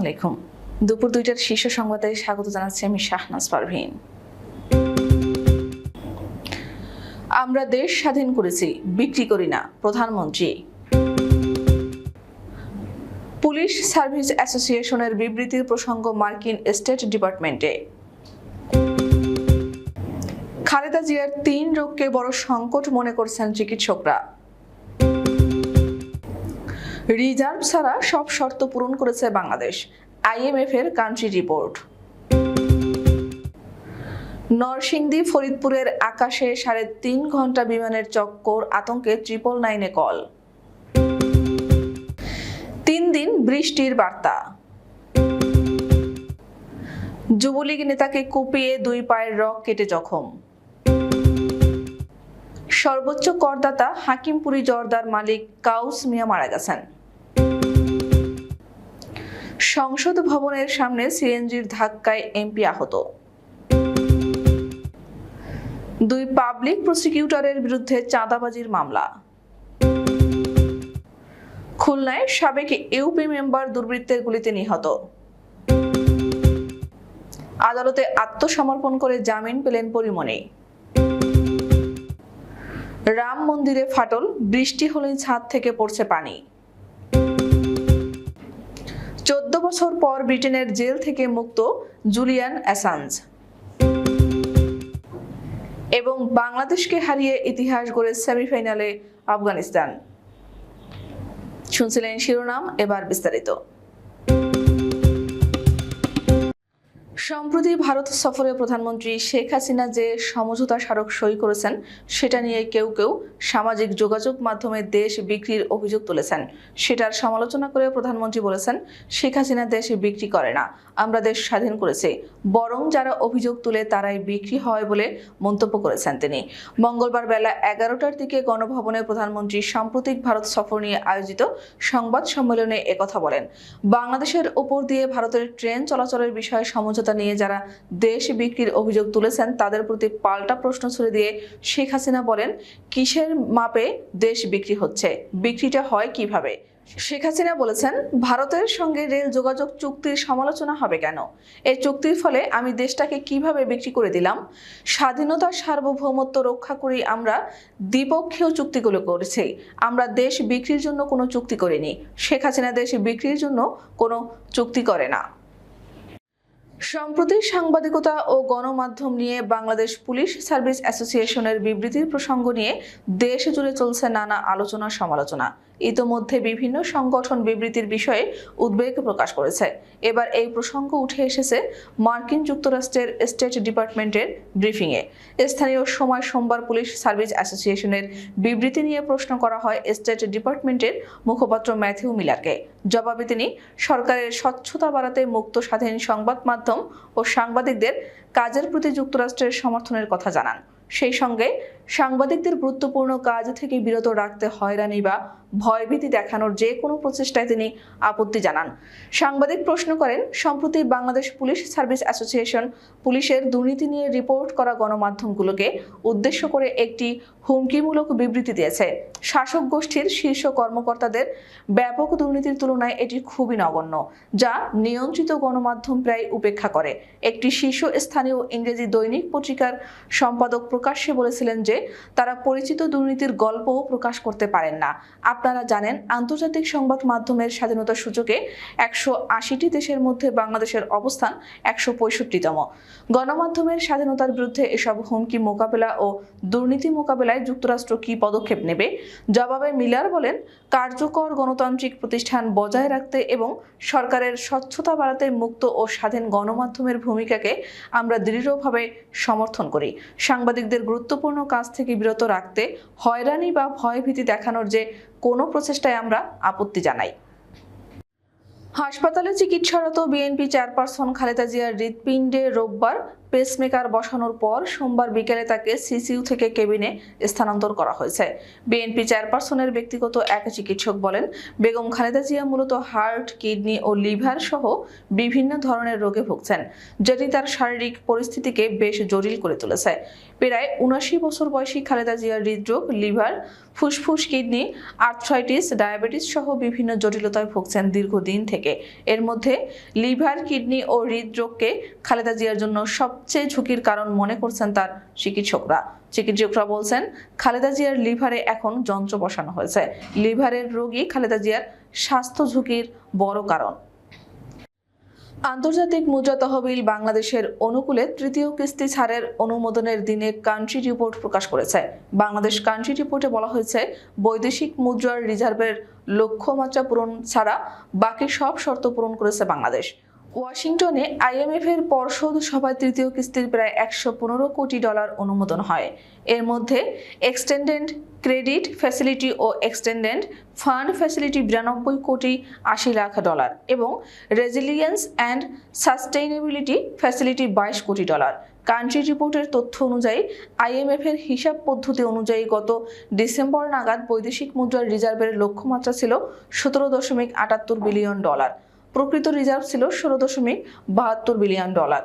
আলাইকুম দুপুর দুইটার শীর্ষ সংবাদে স্বাগত জানাচ্ছি আমি শাহনাজ পারভীন। আমরা দেশ স্বাধীন করেছি, বিক্রি করি না, প্রধানমন্ত্রী। পুলিশ সার্ভিস অ্যাসোসিয়েশনের বিবৃতির প্রসঙ্গ মার্কিন স্টেট ডিপার্টমেন্টে। খালেদা জিয়ার তিন রোগকে বড় সংকট মনে করছেন চিকিৎসকরা। রিজার্ভ ছাড়া সব শর্ত পূরণ করেছে বাংলাদেশ। আইএমএফ এর কান্ট্রি রিপোর্ট নরসিংদী, ফরিদপুরের আকাশে সাড়ে তিন ঘণ্টা বিমানের চক্কর, আতঙ্কে ট্রিপল নাইনে কল তিন দিন বৃষ্টির বার্তা। যুবলীগ নেতাকে কুপিয়ে দুই পায়ের রক কেটে জখম। সর্বোচ্চ করদাতা হাকিমপুরি জর্দার মালিক কাউস মিয়া মারা গেছেন। সংসদ ভবনের সামনে সিএনজির ধাক্কায় এমপি আহত। দুই পাবলিক প্রসিকিউটরের বিরুদ্ধে চাঁদাবাজির মামলা। খুলনায় সাবেক ইউপি মেম্বার দুর্বৃত্তের গুলিতে নিহত। আদালতে আত্মসমর্পণ করে জামিন পেলেন পরিমণি। রাম মন্দিরে ফাটল, বৃষ্টি হলেই ছাদ থেকে পড়ছে পানি। চোদ্দ বছর পর ব্রিটেনের জেল থেকে মুক্ত জুলিয়ান অ্যাসাঞ্জ। এবং বাংলাদেশকে হারিয়ে ইতিহাস গড়ে সেমিফাইনালে আফগানিস্তান। শুনছিলেন শিরোনাম, এবার বিস্তারিত। সম্প্রতি ভারত সফরে প্রধানমন্ত্রী শেখ হাসিনা যে সমঝোতা স্মারক সই করেছেন, সেটা নিয়ে কেউ কেউ সামাজিক যোগাযোগ মাধ্যমে দেশ বিক্রির অভিযোগ তুলেছেন। সেটার সমালোচনা করে প্রধানমন্ত্রী বলেছেন, শেখ হাসিনা দেশ বিক্রি করে না, আমরা দেশ স্বাধীন করেছি। বরং যারা অভিযোগ তুলে তারাই বিক্রি হয় বলে মন্তব্য করেছেন তিনি। মঙ্গলবার বেলা এগারোটার দিকে গণভবনে প্রধানমন্ত্রী সাম্প্রতিক ভারত সফর নিয়ে আয়োজিত সংবাদ সম্মেলনে একথা বলেন। বাংলাদেশের উপর দিয়ে ভারতের ট্রেন চলাচলের বিষয়ে সমঝোতা নিয়ে যারা দেশ বিক্রির অভিযোগ তুলেছেন, তাদের প্রতি পাল্টা প্রশ্ন ছুড়ে দিয়ে শেখ হাসিনা বলেন, কিসের মাপে দেশ বিক্রি হচ্ছে? বিক্রিটা হয় কীভাবে? শেখ হাসিনা বলেছেন, ভারতের সঙ্গে রেল যোগাযোগ চুক্তির সমালোচনা হবে কেন? এই চুক্তির ফলে আমি দেশটাকে কীভাবে বিক্রি করে দিলাম? স্বাধীনতার সার্বভৌমত্ব রক্ষা করেই আমরা দ্বিপক্ষীয় চুক্তিগুলো করেছি। আমরা দেশ বিক্রির জন্য কোনো চুক্তি করিনি। শেখ হাসিনা দেশ বিক্রির জন্য কোনো চুক্তি করে না। সম্প্রতি সাংবাদিকতা ও গণমাধ্যম নিয়ে বাংলাদেশ পুলিশ সার্ভিস অ্যাসোসিয়েশনের বিবৃতির প্রসঙ্গ নিয়ে দেশ জুড়ে চলছে নানা আলোচনা সমালোচনা ইতোমধ্যে বিভিন্ন সংগঠন বিবৃতির বিষয়ে উদ্বেগ প্রকাশ করেছে। এবার এই প্রসঙ্গ উঠে এসেছে মার্কিন যুক্তরাষ্ট্রের স্টেট ডিপার্টমেন্টের ব্রিফিংয়ে। স্থানীয় সময় সোমবার পুলিশ সার্ভিস অ্যাসোসিয়েশনের বিবৃতি নিয়ে প্রশ্ন করা হয় স্টেট ডিপার্টমেন্টের মুখপাত্র ম্যাথিউ মিলারকে। জবাবে তিনি, সরকারের স্বচ্ছতা বাড়াতে মুক্ত স্বাধীন সংবাদ মাধ্যম ও সাংবাদিকদের কাজের প্রতি যুক্তরাষ্ট্রের সমর্থনের কথা জানান। সেই সঙ্গে সাংবাদিকদের গুরুত্বপূর্ণ কাজ থেকে বিরত রাখতে হয়রানি বা ভয়ভীতি দেখানোর যে কোনো প্রচেষ্টায় তিনি আপত্তি জানান। সাংবাদিক প্রশ্ন করেন, সম্প্রতি বাংলাদেশ পুলিশ সার্ভিস অ্যাসোসিয়েশন পুলিশের দুর্নীতি নিয়ে রিপোর্ট করা গণমাধ্যমগুলোকে উদ্দেশ্য করে একটি হুমকিমূলক বিবৃতি দিয়েছে। শাসক গোষ্ঠীর শীর্ষ কর্মকর্তাদের ব্যাপক দুর্নীতির তুলনায় এটি খুবই নগণ্য, যা নিয়ন্ত্রিত গণমাধ্যম প্রায় উপেক্ষা করে। একটি শীর্ষ স্থানীয় ইংরেজি দৈনিক পত্রিকার সম্পাদক প্রকাশ্যে বলেছিলেন যে তারা পরিচিত দুর্নীতির গল্পও প্রকাশ করতে পারেন না। আপনারা জানেন, আন্তর্জাতিক সংবাদ মাধ্যমের স্বাধীনতার সূচকে একশো আশিটি দেশের মধ্যে বাংলাদেশের অবস্থান একশো পঁয়ষট্টিতম। গণমাধ্যমের স্বাধীনতার বিরুদ্ধে এসব হুমকি মোকাবেলা ও দুর্নীতি মোকাবেলায় যুক্তরাষ্ট্র কি পদক্ষেপ নেবে? জবাবে মিলার বলেন, কার্যকর গণতান্ত্রিক প্রতিষ্ঠান বজায় রাখতে এবং সরকারের স্বচ্ছতা বাড়াতে মুক্ত ও স্বাধীন গণমাধ্যমের ভূমিকাকে আমরা দৃঢ়ভাবে সমর্থন করি। সাংবাদিকদের গুরুত্বপূর্ণ কাজ থেকে বিরত রাখতে হয়রানি বা ভয়ভীতি দেখানোর যে কোনো প্রচেষ্টায় আমরা আপত্তি জানাই। হাসপাতালে চিকিৎসারত বিএনপি চেয়ারপারসন খালেদা জিয়ার হৃৎপিণ্ডে রোববার পেসমেকার বসানোর পর সোমবার বিকেলে তাকে সিসিইউ থেকে কেবিনে স্থানান্তর করা হয়েছে। বিএনপি চেয়ারপারসনের ব্যক্তিগত এক চিকিৎসক বলেন, বেগম খালেদা জিয়া মূলত হার্ট, কিডনি ও লিভার সহ বিভিন্ন ধরনের রোগে ভুগছেন, যেটি তার শারীরিক পরিস্থিতিকে বেশ জটিল করে তুলেছে। প্রায় উনাশি বছর বয়সী খালেদা জিয়ার হৃদরোগ, লিভার, ফুসফুস, কিডনি, আর্থ্রাইটিস, ডায়াবেটিস সহ বিভিন্ন জটিলতায় ভুগছেন দীর্ঘদিন থেকে। এর মধ্যে লিভার, কিডনি ও হৃদরোগকে খালেদা জিয়ার জন্য সবচেয়ে ঝুঁকির কারণ মনে করছেন তার চিকিৎসকরা। চিকিৎসকরা বলছেন, খালেদা জিয়ার লিভারে এখন যন্ত্র বসানো হয়েছে। লিভারের রোগী খালেদা জিয়ার স্বাস্থ্য ঝুঁকির বড় কারণ। আন্তর্জাতিক মুদ্রা তহবিল বাংলাদেশের অনুকূলে তৃতীয় কিস্তি ছাড়ের অনুমোদনের দিনে কান্ট্রি রিপোর্ট প্রকাশ করেছে। বাংলাদেশ কান্ট্রি রিপোর্টে বলা হয়েছে, বৈদেশিক মুদ্রার রিজার্ভের লক্ষ্যমাত্রা পূরণ ছাড়া বাকি সব শর্ত পূরণ করেছে বাংলাদেশ। ওয়াশিংটনে আইএমএফ এর পর্ষদ সভায় তৃতীয় কিস্তির প্রায় একশো পনেরো কোটি ডলার অনুমোদন হয়। এর মধ্যে এক্সটেন্ডেড ক্রেডিট ফ্যাসিলিটি ও এক্সটেন্ডেড ফান্ড ফ্যাসিলিটি বিরানব্বই কোটি আশি লাখ ডলার এবং রেজিলিয়েন্স অ্যান্ড সাস্টেইনেবিলিটি ফ্যাসিলিটি বাইশ কোটি ডলার। কান্ট্রি রিপোর্টের তথ্য অনুযায়ী আইএমএফ এর হিসাব পদ্ধতি অনুযায়ী গত ডিসেম্বর নাগাদ বৈদেশিক মুদ্রার রিজার্ভের লক্ষ্যমাত্রা ছিল সতেরো দশমিক আটাত্তর বিলিয়ন ডলার। প্রকৃত রিজার্ভ ছিল ষোলো দশমিক বাহাত্তর বিলিয়ন ডলার।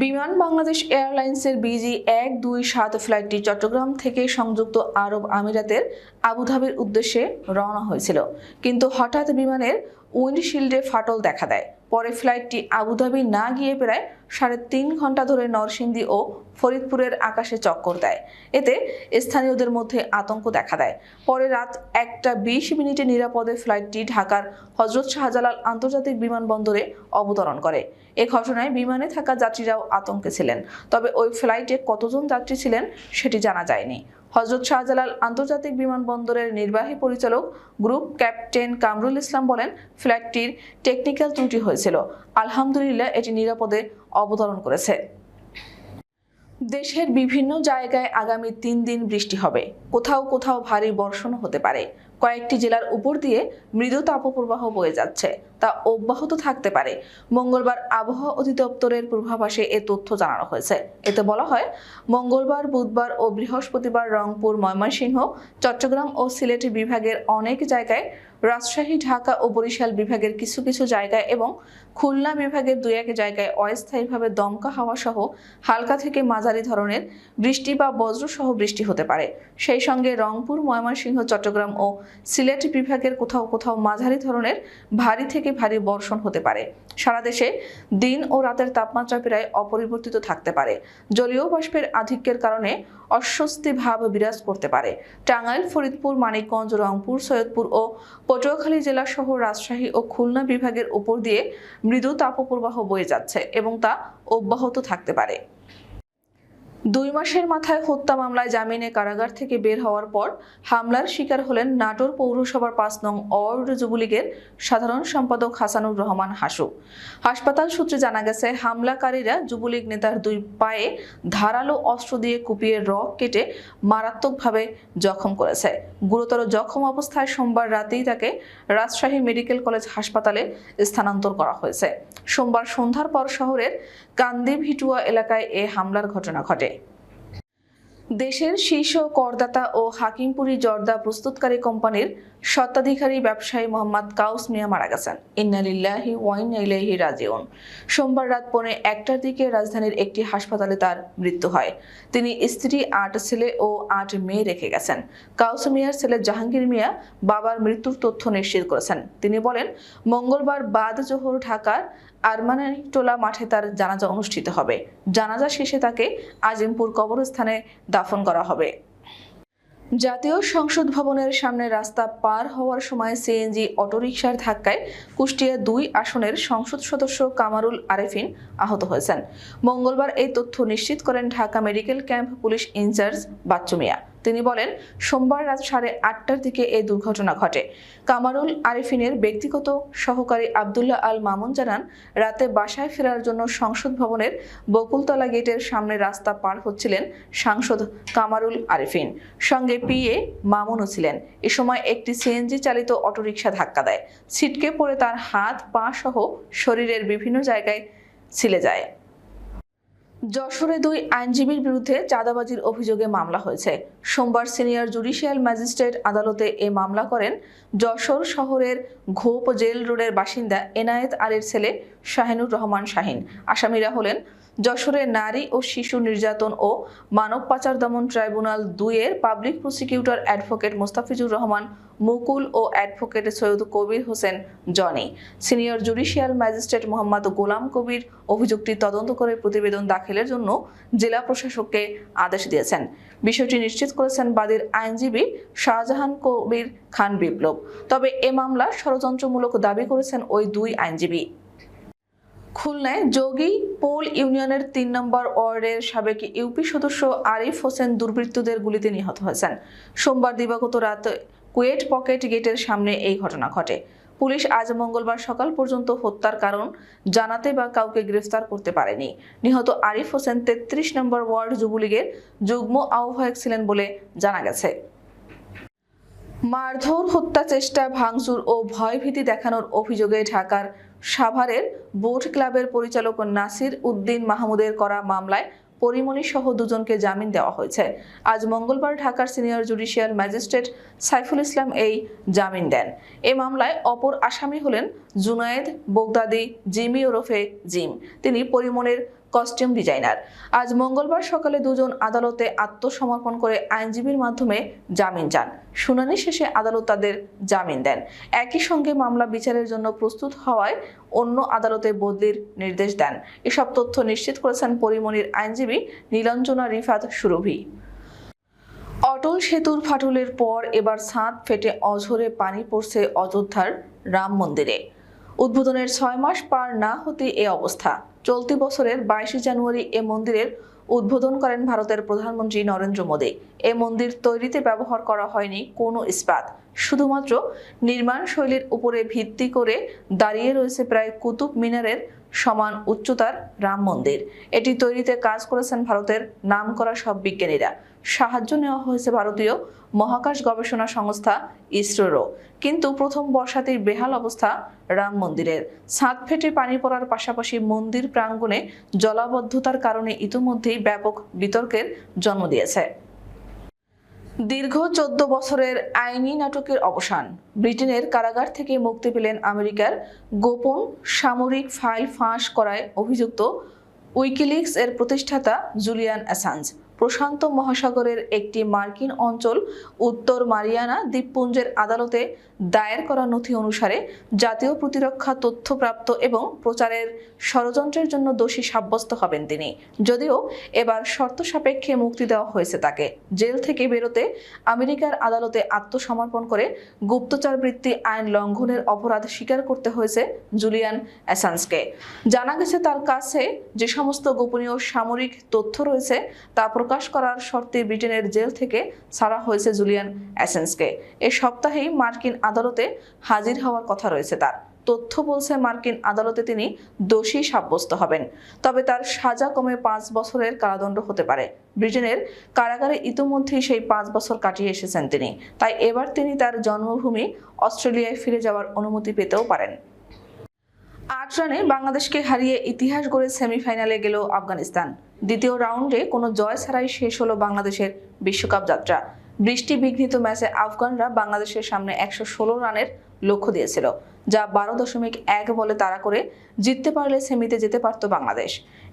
বিমান বাংলাদেশ এয়ারলাইন্সের বিজি এক দুই সাত ফ্লাইটটি চট্টগ্রাম থেকে সংযুক্ত আরব আমিরাতের আবুধাবির উদ্দেশ্যে রওনা হয়েছিল। কিন্তু হঠাৎ বিমানের উইন্ডশিল্ডে ফাটল দেখা দেয়। পরে ফ্লাইটটি আবুধাবি না গিয়ে প্রায় সাড়ে তিন ঘণ্টা ধরে নরসিংদী ও ফরিদপুরের আকাশে চক্কর দেয়। এতে স্থানীয়দের মধ্যে আতঙ্ক দেখা দেয়। পরে রাত একটা বিশ মিনিটে নিরাপদে ফ্লাইটটি ঢাকার হজরত শাহজালাল আন্তর্জাতিক বিমানবন্দরে অবতরণ করে। এ ঘটনায় বিমানে থাকা যাত্রীরাও আতঙ্কে ছিলেন। তবে ওই ফ্লাইটে কতজন যাত্রী ছিলেন সেটি জানা যায়নি। হজরত শাহজালাল আন্তর্জাতিক বিমানবন্দরের নির্বাহী পরিচালক গ্রুপ ক্যাপ্টেন কামরুল ইসলাম বলেন, ফ্ল্যাটটির টেকনিক্যাল ত্রুটি হয়েছিল। আলহামদুলিল্লাহ, এটি নিরাপদে অবতরণ করেছে। দেশের বিভিন্ন জায়গায় আগামী তিন দিন বৃষ্টি হবে। কোথাও কোথাও ভারী বর্ষণ হতে পারে। কয়েকটি জেলার উপর দিয়ে মৃদু তাপপ্রবাহ বয়ে যাচ্ছে, তা অব্যাহত থাকতে পারে। মঙ্গলবার আবহাওয়া অধিদপ্তরের পূর্বাভাসে এ তথ্য জানানো হয়েছে। এতে বলা হয়, মঙ্গলবার, বুধবার ও বৃহস্পতিবার রংপুর, ময়মনসিংহ, চট্টগ্রাম ও সিলেট বিভাগের অনেক জায়গায়, রাজশাহী, ঢাকা ও বরিশাল বিভাগের কিছু কিছু জায়গায় এবং খুলনা বিভাগের দুই এক জায়গায় অস্থায়ীভাবে দমকা হাওয়া সহ হালকা থেকে মাঝারি ধরনের বৃষ্টি বা বজ্র সহ বৃষ্টি হতে পারে। সেই সঙ্গে রংপুর, ময়মনসিংহ, চট্টগ্রাম ও সিলেট বিভাগের কোথাও কোথাও মাঝারি ধরনের ভারী থেকে ভারী বর্ষণ হতে পারে। সারা দেশে দিন ও রাতের তাপমাত্রা প্রায় অপরিবর্তিত থাকতে পারে। জলীয় বাষ্পের আধিক্যের কারণে অস্বস্তি ভাব বিরাজ করতে পারে। টাঙ্গাইল, ফরিদপুর, মানিকগঞ্জ, রংপুর, সৈয়দপুর ও পটুয়াখালী জেলা সহ রাজশাহী ও খুলনা বিভাগের উপর দিয়ে মৃদু তাপপ্রবাহ বয়ে যাচ্ছে এবং তা অব্যাহত থাকতে পারে। দুই মাসের মাথায় হত্যা মামলায় জামিনে কারাগার থেকে বের হওয়ার পর হামলার শিকার হলেন নাটোর পৌরসভার পাঁচ নং অর্ড যুবলীগের সাধারণ সম্পাদক হাসানুর রহমান হাসু। হাসপাতাল সূত্রে জানা গেছে, হামলাকারীরা যুবলীগ নেতার দুই পায়ে ধারালো অস্ত্র দিয়ে কুপিয়ে রক কেটে মারাত্মকভাবে জখম করেছে। গুরুতর জখম অবস্থায় সোমবার রাতেই তাকে রাজশাহী মেডিকেল কলেজ হাসপাতালে স্থানান্তর করা হয়েছে। সোমবার সন্ধ্যার পর শহরের কান্দি ভিটুয়া এলাকায় এ হামলার ঘটনা ঘটে। দেশের শীর্ষ করদাতা ও হাকিমপুরি জর্দা প্রস্তুতকারী কোম্পানির স্বত্বাধিকারী ব্যবসায়ী মোহাম্মদ কাউস মিয়া মারা গেছেন। ইন্নালিল্লাহি ওয়াইন ইলাইহি রাজিউন। সোমবার রাত পৌনে একটার দিকে রাজধানীর একটি হাসপাতালে তার মৃত্যু হয়। তিনি স্ত্রী, আট ছেলে ও আট মেয়ে রেখে গেছেন। কাউস মিয়ার ছেলে জাহাঙ্গীর মিয়া বাবার মৃত্যুর তথ্য নিশ্চিত করেছেন। তিনি বলেন, মঙ্গলবার বাদ জোহর ঢাকার আরমানিটোলা মাঠে তার জানাজা অনুষ্ঠিত হবে। জানাজা শেষে তাকে আজিমপুর কবরস্থানে দাফন করা হবে। জাতীয় সংসদ ভবনের সামনে রাস্তা পার হওয়ার সময় সিএনজি অটোরিকশার ধাক্কায় কুষ্টিয়া দুই আসনের সংসদ সদস্য কামারুল আরেফিন আহত হয়েছেন। মঙ্গলবার এই তথ্য নিশ্চিত করেন Dhaka medical camp police in-charge Bachchu Mia. তিনি বলেন, সোমবার রাত সাড়ে আটটার দিকে এই দুর্ঘটনা ঘটে। কামারুল আরিফিনের ব্যক্তিগত সহকারী আবদুল্লাহ আল মামুন জানান, রাতে বাসায় ফেরার জন্য সংসদ ভবনের বকুলতলা গেটের সামনে রাস্তা পার হচ্ছিলেন সাংসদ কামারুল আরিফিন। সঙ্গে পিএ মামুনও ছিলেন। এ সময় একটি সিএনজি চালিত অটোরিকশা ধাক্কা দেয়। ছিটকে পড়ে তার হাত, পা সহ শরীরের বিভিন্ন জায়গায় ছিলে যায়। যশোরে দুই আইনজীবীর বিরুদ্ধে চাঁদাবাজির অভিযোগে মামলা হয়েছে। সোমবার সিনিয়র জুডিশিয়াল ম্যাজিস্ট্রেট আদালতে এ মামলা করেন যশোর শহরের ঘোপ জেল রোডের বাসিন্দা এনায়েত আলীর ছেলে শাহিনুর রহমান শাহিন। আসামিরা হলেন যশোরের নারী ও শিশু নির্যাতন ও মানব পাচার দমন ট্রাইব্যুনাল দুইয়ের public prosecutor advocate Mostafizur Rahman, Mukul ও advocate Syed Kabir Hossain Jony. Senior judicial magistrate Mohammad Golam Kabir অভিযোগটি তদন্ত করে প্রতিবেদন দাখিলের জন্য জেলা প্রশাসককে আদেশ দিয়েছেন। বিষয়টি নিশ্চিত করেছেন বাদীর আইনজীবী শাহজাহান কবির খান বিপ্লব। তবে এ মামলা ষড়যন্ত্রমূলক দাবি করেছেন ওই দুই আইনজীবী। খুলনায় যোগী পোল ইউনিয়নের তিন নম্বর ওয়ার্ডের সাবেক ইউপি সদস্য আরিফ হোসেন দুর্বৃত্তদের গুলিতে নিহত হয়েছেন। সোমবার দিবাগত রাত কুয়েট পকেট গেটের সামনে এই ঘটনা ঘটে। পুলিশ আজ মঙ্গলবার সকাল পর্যন্ত হত্যার কারণ জানাতে বা কাউকে গ্রেফতার করতে পারেনি। নিহত আরিফ হোসেন তেত্রিশ নম্বর ওয়ার্ড যুবলীগের যুগ্ম আহ্বায়ক ছিলেন বলে জানা গেছে। মারধর, হত্যা চেষ্টা, ভাঙচুর ও ভয়ভীতি দেখানোর অভিযোগে ঢাকার সাভারের বোট ক্লাবের পরিচালক নাসির উদ্দিন মাহমুদের করা মামলায় পরিমণি সহ দুজনকে জামিন দেওয়া হয়েছে। আজ মঙ্গলবার ঢাকার senior judicial magistrate Saiful Islam এই জামিন দেন। এ মামলায় অপর আসামি হলেন জুনায়েদ বোগদাদি, জিমি ওরফে জিম। তিনি পরিমণের কস্টিউম ডিজাইনার আজ মঙ্গলবার সকালে দুজন আদালতে আত্মসমর্পণ করে আইনজীবীর মাধ্যমে জামিন চান। শুনানি শেষে আদালত তাদের জামিন দেন। একই সঙ্গে মামলা বিচারের জন্য প্রস্তুত হওয়ায় অন্য আদালতে বদলির নির্দেশ দেন। এসব তথ্য নিশ্চিত করেছেন পরিমণির আইনজীবী নীলাঞ্জনা রিফাত সুরভি। অটল সেতুর ফাটলের পর এবার ছাদ ফেটে অঝরে পানি পড়ছে অযোধ্যার রাম মন্দিরে। উদ্বোধনের ছয় মাস পার না হতে এ অবস্থা। চলতি বছরের বাইশে জানুয়ারি এ মন্দিরের উদ্বোধন করেন ভারতের প্রধানমন্ত্রী নরেন্দ্র মোদী। এ মন্দির তৈরিতে ব্যবহার করা হয়নি কোনো ইস্পাত। শুধুমাত্র নির্মাণ শৈলীর উপরে ভিত্তি করে দাঁড়িয়ে রয়েছে প্রায় কুতুব মিনারের সমান উচ্চতার রাম মন্দির। এটি তৈরিতে কাজ করেছেন ভারতের নামকরা সব বিজ্ঞানীরা। সাহায্য নেওয়া হয়েছে ভারতীয় মহাকাশ গবেষণা সংস্থা ইসরোরও। কিন্তু প্রথম বর্ষাতেই বেহাল অবস্থা রাম মন্দিরের। ছাদ ফেটে পানি পড়ার পাশাপাশি মন্দির প্রাঙ্গণে জলাবদ্ধতার কারণে ইতিমধ্যেই ব্যাপক বিতর্কের জন্ম দিয়েছে। দীর্ঘ চোদ্দ বছরের আইনি নাটকের অবসান। ব্রিটেনের কারাগার থেকে মুক্তি পেলেন আমেরিকার গোপন সামরিক ফাইল ফাঁস করায় অভিযুক্ত উইকিলিক্স এর প্রতিষ্ঠাতা জুলিয়ান অ্যাসাঞ্জ। প্রশান্ত মহাসাগরের একটি মার্কিন অঞ্চল উত্তর মারিয়ানা দ্বীপপুঞ্জের আদালতে দায়ের করা নথি অনুসারে জাতীয় প্রতিরক্ষা তথ্যপ্রাপ্ত এবং প্রচারের ষড়যন্ত্রের জন্য দোষী সাব্যস্ত হবেন তিনি। যদিও এবার শর্ত সাপেক্ষে মুক্তি দেওয়া হয়েছে তাকে। জেল থেকে বেরোতে আমেরিকার আদালতে আত্মসমর্পণ করে গুপ্তচর বৃত্তি আইন লঙ্ঘনের অপরাধ স্বীকার করতে হয়েছে জুলিয়ান অ্যাসান্সকে। জানা গেছে তার কাছে যে সমস্ত গোপনীয় সামরিক তথ্য রয়েছে তা প্রকাশ করার শর্তে ব্রিটেনের জেল থেকে ছাড়া হয়েছে জুলিয়ান অ্যাসেন্সকে। এ সপ্তাহেই মার্কিন আদালতে হাজির হওয়ার কথা রয়েছে তার। তথ্য বলছে মার্কিন আদালতে তিনি দোষী সাব্যস্ত হবেন। তবে তার সাজা কমে পাঁচ বছরের কারাদণ্ড হতে পারে। ব্রিটেনের কারাগারে ইতিমধ্যেই সেই পাঁচ বছর কাটিয়ে এসেছেন তিনি। তাই এবার তিনি তার জন্মভূমি অস্ট্রেলিয়ায় ফিরে যাওয়ার অনুমতি পেতেও পারেন। রানে বাংলাদেশকে হারিয়ে ইতিহাস গড়ে সেমিফাইনালে গেল আফগানিস্তান। দ্বিতীয় রাউন্ডে কোনো জয় ছাড়াই শেষ হলো বাংলাদেশের বিশ্বকাপ যাত্রা। বৃষ্টি বিঘ্নিত ম্যাচে আফগানরা বাংলাদেশের সামনে একশো ষোলো রানের লক্ষ্য দিয়েছিল, যা বারো দশমিক এক বলে তাড়া করে জিততে পারলে সেমিতে যেতে পারত বাংলাদেশ।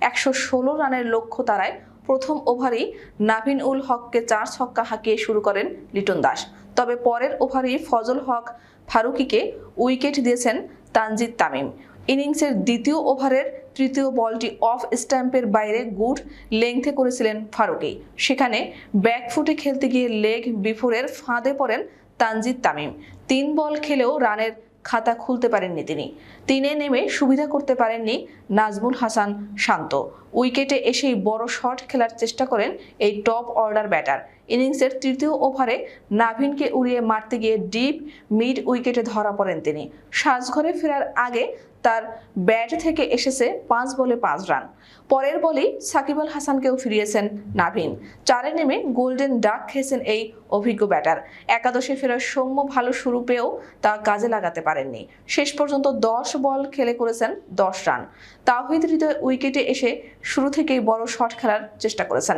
একশো ষোলো রানের লক্ষ্য তারায় প্রথম ওভারেই নাভিন উল হককে চার ছক্কা হাঁকিয়ে শুরু করেন লিটন দাস। তবে পরের ওভারেই ফজল হক ফারুকিকে উইকেট দিয়েছেন তানজিদ তামিম। ইনিংসের দ্বিতীয় ওভারের তৃতীয় বলটি অফ স্ট্যাম্পের বাইরে গুড লেংথে করেছিলেন ফারুকি। সেখানে ব্যাকফুটে খেলতে গিয়ে লেগ বিফোরের ফাঁদে পড়েন তানজিদ তামিম। তিন বল খেলেও রানের খাতা খুলতে পারেননি তিনি। তিনে নেমে সুবিধা করতে পারেননি নাজমুল হাসান শান্ত। উইকেটে এসেই বড় শট খেলার চেষ্টা করেন এই টপ অর্ডার ব্যাটার। ইনিংসের তৃতীয় ওভারে নাভিনকে উড়িয়ে মারতে গিয়ে ডিপ মিড উইকেটে ধরা পড়েন তিনি। সাজঘরে ফেরার আগে তার ব্যাট থেকে এসেছে পাঁচ বলে পাঁচ রান। পরের বলেই সাকিব আল হাসানকেও ফিরিয়েছেন নাভিন। চারে নেমে গোল্ডেন ডাক খেয়েছেন এই অভিজ্ঞ ব্যাটার। একাদশে ফেরার সৌম্য ভালো শুরু পেয়েও তা কাজে লাগাতে পারেননি। শেষ পর্যন্ত দশ বল খেলে করেছেন দশ রান। তাহিদ হৃদয় উইকেটে এসে শুরু থেকেই বড় শট খেলার চেষ্টা করেছেন।